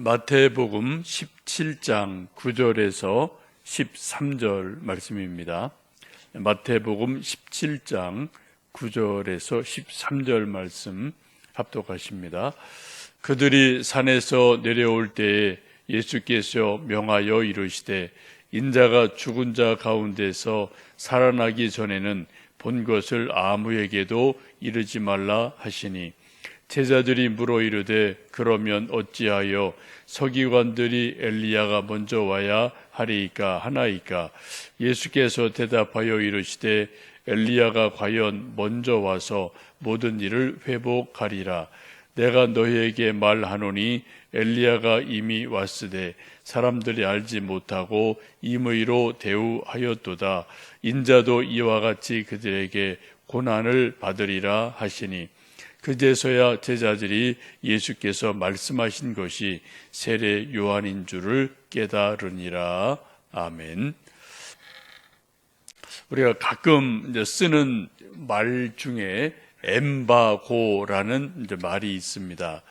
마태복음 17장 9절에서 13절 말씀입니다. 마태복음 17장 9절에서 13절 말씀 합독하십니다. 그들이 산에서 내려올 때에 예수께서 명하여 이르시되 인자가 죽은 자 가운데서 살아나기 전에는 본 것을 아무에게도 이르지 말라 하시니 제자들이 물어 이르되 그러면 어찌하여 서기관들이 엘리야가 먼저 와야 하리이까 하나이까? 예수께서 대답하여 이르시되 엘리야가 과연 먼저 와서 모든 일을 회복하리라. 내가 너희에게 말하노니 엘리야가 이미 왔으되 사람들이 알지 못하고 임의로 대우하였도다. 인자도 이와 같이 그들에게 고난을 받으리라 하시니 그제서야 제자들이 예수께서 말씀하신 것이 세례 요한인 줄을 깨달으니라. 아멘. 우리가 가끔 쓰는 말 중에 엠바고라는 말이 있습니다.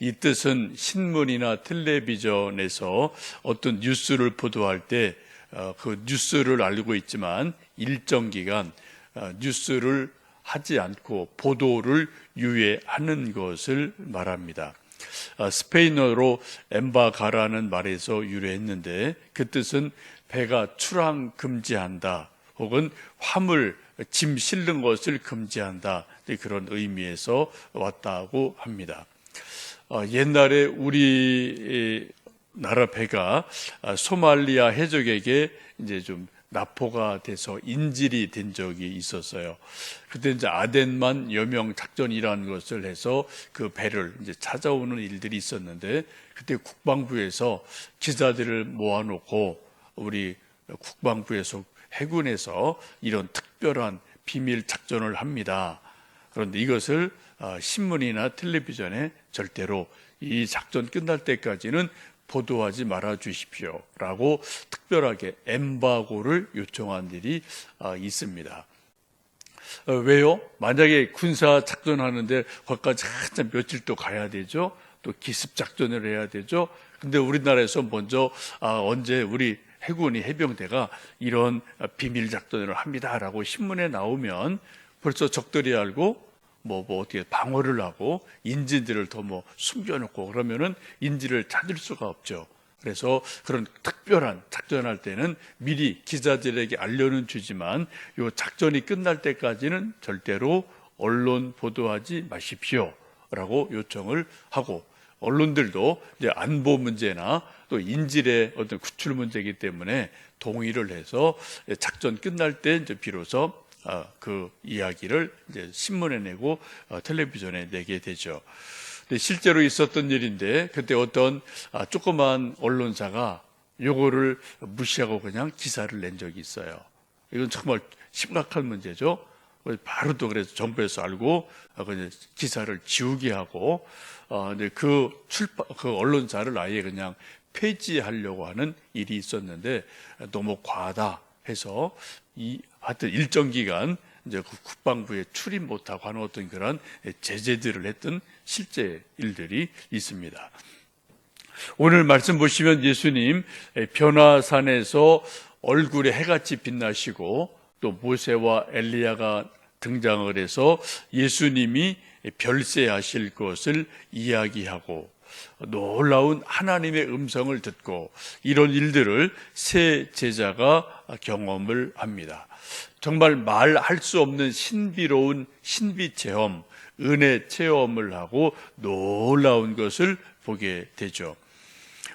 이 뜻은 신문이나 텔레비전에서 어떤 뉴스를 보도할 때 그 뉴스를 알고 있지만 일정 기간 어, 뉴스를 하지 않고 보도를 유예하는 것을 말합니다. 아, 스페인어로 엠바가라는 말에서 유래했는데 그 뜻은 배가 출항 금지한다 혹은 화물 짐 실는 것을 금지한다 그런 의미에서 왔다고 합니다. 어, 옛날에 우리 나라 배가 아, 소말리아 해적에게 이제 좀 납포가 돼서 인질이 된 적이 있었어요. 그때 이제 아덴만 여명 작전이라는 것을 해서 그 배를 이제 찾아오는 일들이 있었는데 그때 국방부에서 기자들을 모아놓고 우리 국방부에서 해군에서 이런 특별한 비밀 작전을 합니다. 그런데 이것을 어, 신문이나 텔레비전에 절대로 이 작전 끝날 때까지는 보도하지 말아 주십시오. 라고 특별하게 엠바고를 요청한 일이 아, 있습니다. 어, 왜요? 만약에 군사 작전하는데 거기까지 한참 며칠 또 가야 되죠. 또 기습 작전을 해야 되죠. 근데 우리나라에서 먼저 아, 언제 우리 해군이 해병대가 이런 비밀 작전을 합니다라고 신문에 나오면 벌써 적들이 알고 뭐, 뭐 어떻게 방어를 하고 인질들을 더 뭐 숨겨놓고 그러면은 인질을 찾을 수가 없죠. 그래서 그런 특별한 작전할 때는 미리 기자들에게 알려는 주지만 요 작전이 끝날 때까지는 절대로 언론 보도하지 마십시오. 라고 요청을 하고 언론들도 이제 안보 문제나 또 인질의 어떤 구출 문제이기 때문에 동의를 해서 작전 끝날 때 이제 비로소 어, 그 이야기를 이제 신문에 내고 어, 텔레비전에 내게 되죠. 실제로 있었던 일인데 그때 어떤 아, 조그만 언론사가 요거를 무시하고 그냥 기사를 낸 적이 있어요. 이건 정말 심각한 문제죠. 바로 또 그래서 정부에서 알고 어, 그냥 기사를 지우게 하고 그 출판 그 언론사를 아예 그냥 폐지하려고 하는 일이 있었는데 너무 과하다 해서 이 하여튼 일정 기간 이제 그 국방부에 출입 못하고 하는 어떤 그런 제재들을 했던 실제 일들이 있습니다. 오늘 말씀 보시면 예수님 변화산에서 얼굴에 해같이 빛나시고 또 모세와 엘리야가 등장을 해서 예수님이 별세하실 것을 이야기하고 놀라운 하나님의 음성을 듣고 이런 일들을 새 제자가 경험을 합니다. 정말 말할 수 없는 신비로운 신비 체험, 은혜 체험을 하고 놀라운 것을 보게 되죠.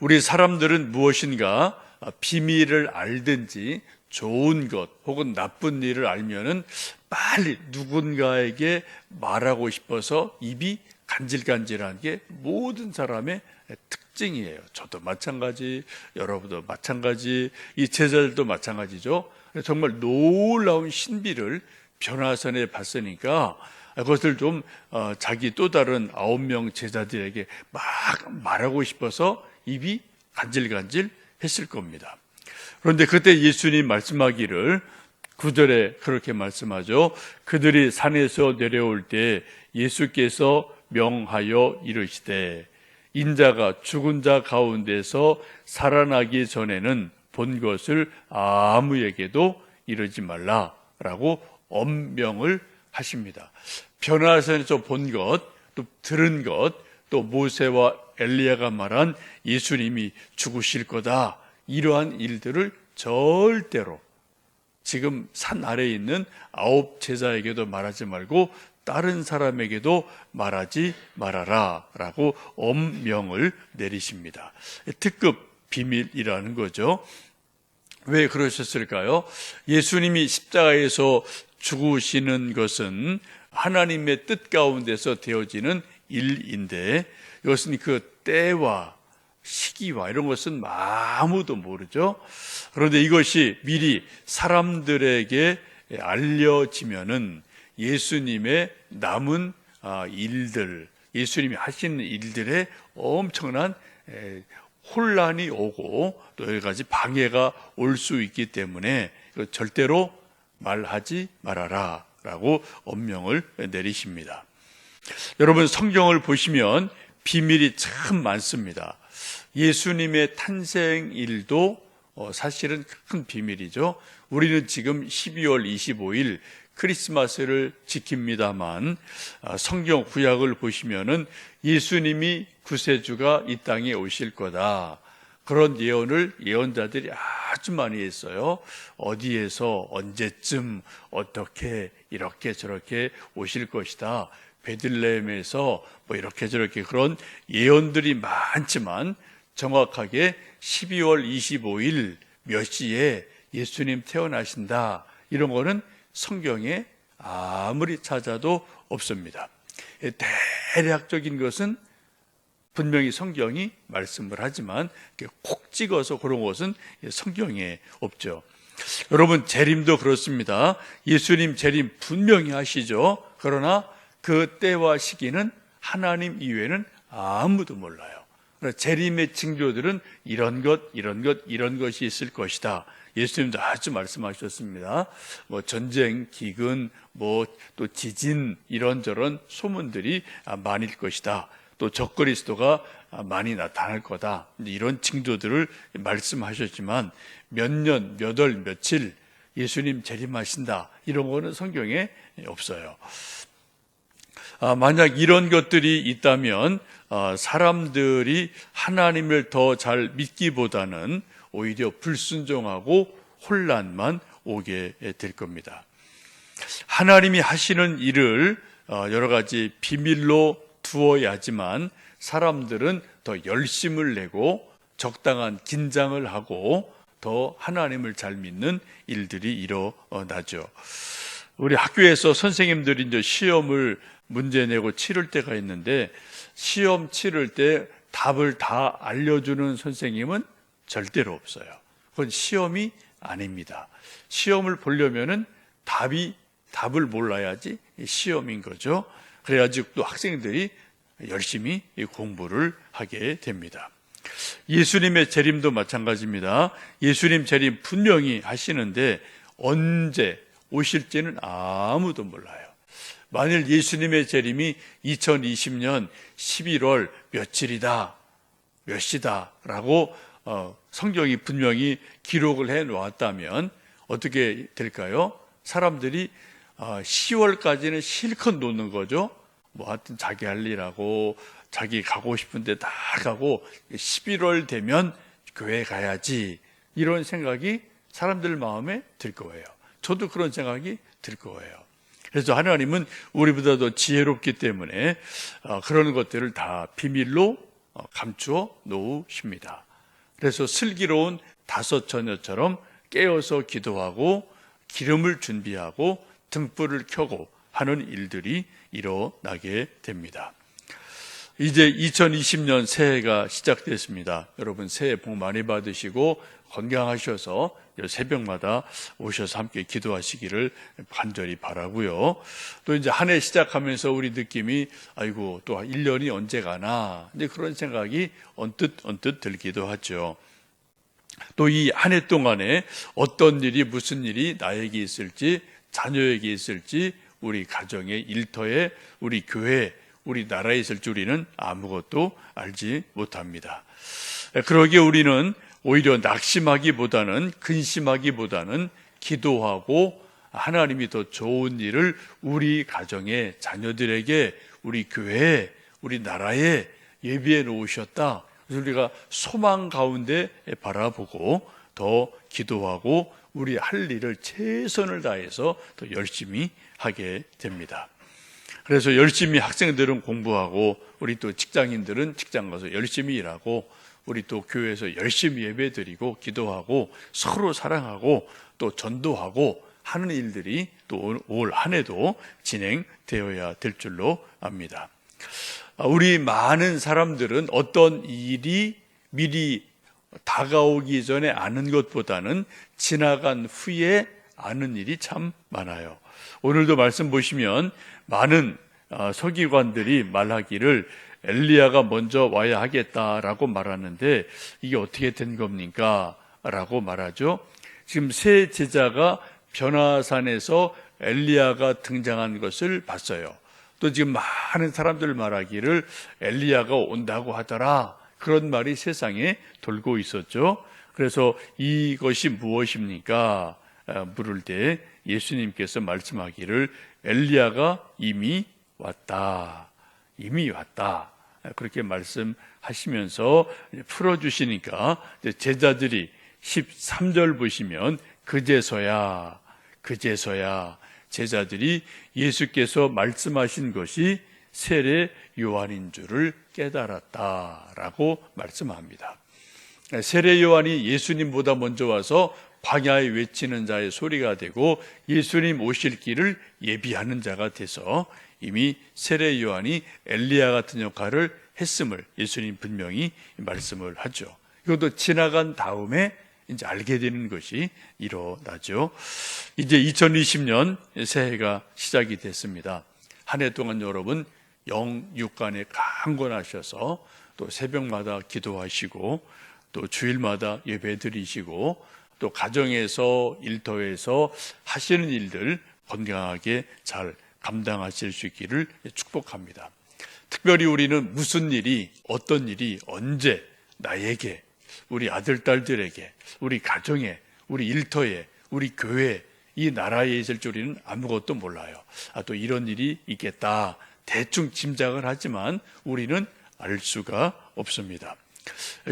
우리 사람들은 무엇인가 비밀을 알든지 좋은 것 혹은 나쁜 일을 알면은 빨리 누군가에게 말하고 싶어서 입이 간질간질한 게 모든 사람의 특징이에요. 저도 마찬가지, 여러분도 마찬가지, 이 제자들도 마찬가지죠. 정말 놀라운 신비를 변화선에 봤으니까 그것을 좀 어, 자기 또 다른 아홉 명 제자들에게 막 말하고 싶어서 입이 간질간질 했을 겁니다. 그런데 그때 예수님 말씀하기를 구절에 그렇게 말씀하죠. 그들이 산에서 내려올 때 예수께서 명하여 이르시되 인자가 죽은 자 가운데서 살아나기 전에는 본 것을 아무에게도 이르지 말라라고 엄명을 하십니다. 변화선에서 본 것, 또 들은 것, 또 모세와 엘리야가 말한 예수님이 죽으실 거다. 이러한 일들을 절대로 지금 산 아래에 있는 아홉 제자에게도 말하지 말고 다른 사람에게도 말하지 말아라 라고 엄명을 내리십니다. 특급 비밀이라는 거죠. 왜 그러셨을까요? 예수님이 십자가에서 죽으시는 것은 하나님의 뜻 가운데서 되어지는 일인데 이것은 그 때와 시기와 이런 것은 아무도 모르죠. 그런데 이것이 미리 사람들에게 알려지면은 예수님의 남은 아, 일들, 예수님이 하시는 일들에 엄청난 에, 혼란이 오고 또 여러 가지 방해가 올 수 있기 때문에 이거 절대로 말하지 말아라 라고 엄명을 내리십니다. 여러분 성경을 보시면 비밀이 참 많습니다. 예수님의 탄생일도 어, 사실은 큰 비밀이죠. 우리는 지금 12월 25일 크리스마스를 지킵니다만 아, 성경 구약을 보시면은 예수님이 구세주가 이 땅에 오실 거다. 그런 예언을 예언자들이 아주 많이 했어요. 어디에서 언제쯤 어떻게 이렇게 저렇게 오실 것이다. 베들레헴에서 뭐 이렇게 저렇게 그런 예언들이 많지만 정확하게 12월 25일 몇 시에 예수님 태어나신다. 이런 거는 성경에 아무리 찾아도 없습니다. 대략적인 것은 분명히 성경이 말씀을 하지만 콕 찍어서 그런 것은 성경에 없죠. 여러분 재림도 그렇습니다. 예수님 재림 분명히 하시죠. 그러나 그 때와 시기는 하나님 이외에는 아무도 몰라요. 재림의 징조들은 이런 것, 이런 것, 이런 것이 있을 것이다. 예수님도 아주 말씀하셨습니다. 뭐 전쟁, 기근, 뭐 또 지진 이런저런 소문들이 많을 것이다. 또 적그리스도가 많이 나타날 거다. 이런 징조들을 말씀하셨지만 몇 년, 몇 월, 며칠 예수님 재림하신다. 이런 거는 성경에 없어요. 아, 만약 이런 것들이 있다면 아, 사람들이 하나님을 더 잘 믿기보다는 오히려 불순종하고 혼란만 오게 될 겁니다. 하나님이 하시는 일을 어, 여러 가지 비밀로 두어야지만 사람들은 더 열심을 내고 적당한 긴장을 하고 더 하나님을 잘 믿는 일들이 일어나죠. 우리 학교에서 선생님들이 이제 시험을 문제 내고 치를 때가 있는데 시험 치를 때 답을 다 알려주는 선생님은 절대로 없어요. 그건 시험이 아닙니다. 시험을 보려면은 답이 답을 몰라야지 시험인 거죠. 그래야지 또 학생들이 열심히 공부를 하게 됩니다. 예수님의 재림도 마찬가지입니다. 예수님 재림 분명히 하시는데 언제 오실지는 아무도 몰라요. 만일 예수님의 재림이 2020년 11월 며칠이다, 몇 시다라고 어, 성경이 분명히 기록을 해 놓았다면 어떻게 될까요? 사람들이 어, 10월까지는 실컷 노는 거죠. 뭐 하여튼 자기 할 일하고 자기 가고 싶은데 다 가고 11월 되면 교회 가야지 이런 생각이 사람들 마음에 들 거예요. 저도 그런 생각이 들 거예요. 그래서 하나님은 우리보다 도 지혜롭기 때문에 어, 그런 것들을 다 비밀로 어, 감추어 놓으십니다. 그래서 슬기로운 다섯 처녀처럼 깨어서 기도하고 기름을 준비하고 등불을 켜고 하는 일들이 일어나게 됩니다. 이제 2020년 새해가 시작됐습니다. 여러분 새해 복 많이 받으시고 건강하셔서 새벽마다 오셔서 함께 기도하시기를 간절히 바라고요. 또 이제 한 해 시작하면서 우리 느낌이 아이고 또 1년이 언제 가나 이제 그런 생각이 언뜻 언뜻 들기도 하죠. 또 이 한 해 동안에 어떤 일이 무슨 일이 나에게 있을지 자녀에게 있을지 우리 가정의 일터에 우리 교회 우리 나라에 있을 줄 우리는 아무것도 알지 못합니다. 그러기에 우리는 오히려 낙심하기보다는 근심하기보다는 기도하고 하나님이 더 좋은 일을 우리 가정에 자녀들에게 우리 교회에 우리 나라에 예비해 놓으셨다. 그래서 우리가 소망 가운데 바라보고 더 기도하고 우리 할 일을 최선을 다해서 더 열심히 하게 됩니다. 그래서 열심히 학생들은 공부하고 우리 또 직장인들은 직장 가서 열심히 일하고 우리 또 교회에서 열심히 예배드리고 기도하고 서로 사랑하고 또 전도하고 하는 일들이 또 올 한 해도 진행되어야 될 줄로 압니다. 우리 많은 사람들은 어떤 일이 미리 다가오기 전에 아는 것보다는 지나간 후에 아는 일이 참 많아요. 오늘도 말씀 보시면 많은 어, 서기관들이 말하기를 엘리야가 먼저 와야 하겠다라고 말하는데 이게 어떻게 된 겁니까? 라고 말하죠. 지금 새 제자가 변화산에서 엘리야가 등장한 것을 봤어요. 또 지금 많은 사람들 말하기를 엘리야가 온다고 하더라. 그런 말이 세상에 돌고 있었죠. 그래서 이것이 무엇입니까? 아, 물을 때 예수님께서 말씀하기를 엘리야가 이미 왔다. 이미 왔다. 그렇게 말씀하시면서 풀어주시니까 제자들이 13절 보시면 그제서야, 그제서야 제자들이 예수께서 말씀하신 것이 세례 요한인 줄을 깨달았다라고 말씀합니다. 세례 요한이 예수님보다 먼저 와서 광야에 외치는 자의 소리가 되고 예수님 오실 길을 예비하는 자가 돼서 이미 세례 요한이 엘리야 같은 역할을 했음을 예수님 분명히 말씀을 하죠. 이것도 지나간 다음에 이제 알게 되는 것이 일어나죠. 이제 2020년 새해가 시작이 됐습니다. 한 해 동안 여러분 영육간에 강건하셔서 또 새벽마다 기도하시고 또 주일마다 예배 드리시고 또 가정에서 일터에서 하시는 일들 건강하게 잘 감당하실 수 있기를 축복합니다. 특별히 우리는 무슨 일이 어떤 일이 언제 나에게 우리 아들 딸들에게 우리 가정에 우리 일터에 우리 교회 이 나라에 있을 줄이는 아무것도 몰라요. 아, 또 이런 일이 있겠다. 대충 짐작을 하지만 우리는 알 수가 없습니다.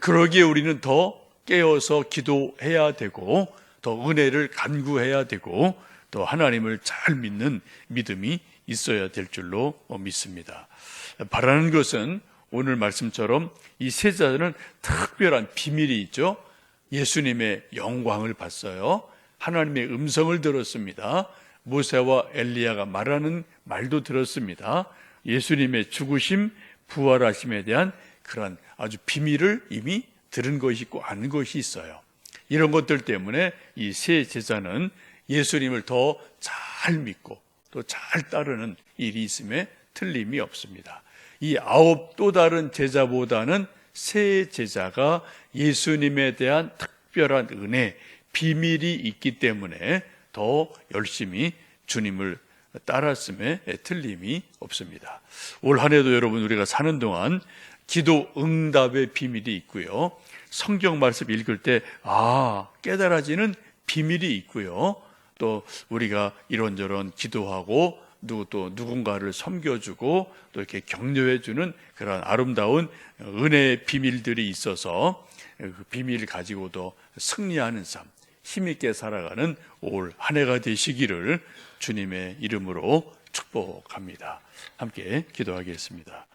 그러기에 우리는 더 깨어서 기도해야 되고 더 은혜를 간구해야 되고 또 하나님을 잘 믿는 믿음이 있어야 될 줄로 믿습니다. 바라는 것은 오늘 말씀처럼 이 세자는 특별한 비밀이 있죠. 예수님의 영광을 봤어요. 하나님의 음성을 들었습니다. 모세와 엘리야가 말하는 말도 들었습니다. 예수님의 죽으심, 부활하심에 대한 그런 아주 비밀을 이미 들은 것이 있고 아는 것이 있어요. 이런 것들 때문에 이 세 제자는 예수님을 더 잘 믿고 또 잘 따르는 일이 있음에 틀림이 없습니다. 이 아홉 또 다른 제자보다는 세 제자가 예수님에 대한 특별한 은혜, 비밀이 있기 때문에 더 열심히 주님을 따랐음에 틀림이 없습니다. 올 한 해도 여러분 우리가 사는 동안 기도 응답의 비밀이 있고요. 성경 말씀 읽을 때, 아, 깨달아지는 비밀이 있고요. 또 우리가 이런저런 기도하고 누구 또 누군가를 섬겨주고 또 이렇게 격려해주는 그런 아름다운 은혜의 비밀들이 있어서 그 비밀을 가지고도 승리하는 삶, 힘있게 살아가는 올 한 해가 되시기를 주님의 이름으로 축복합니다. 함께 기도하겠습니다.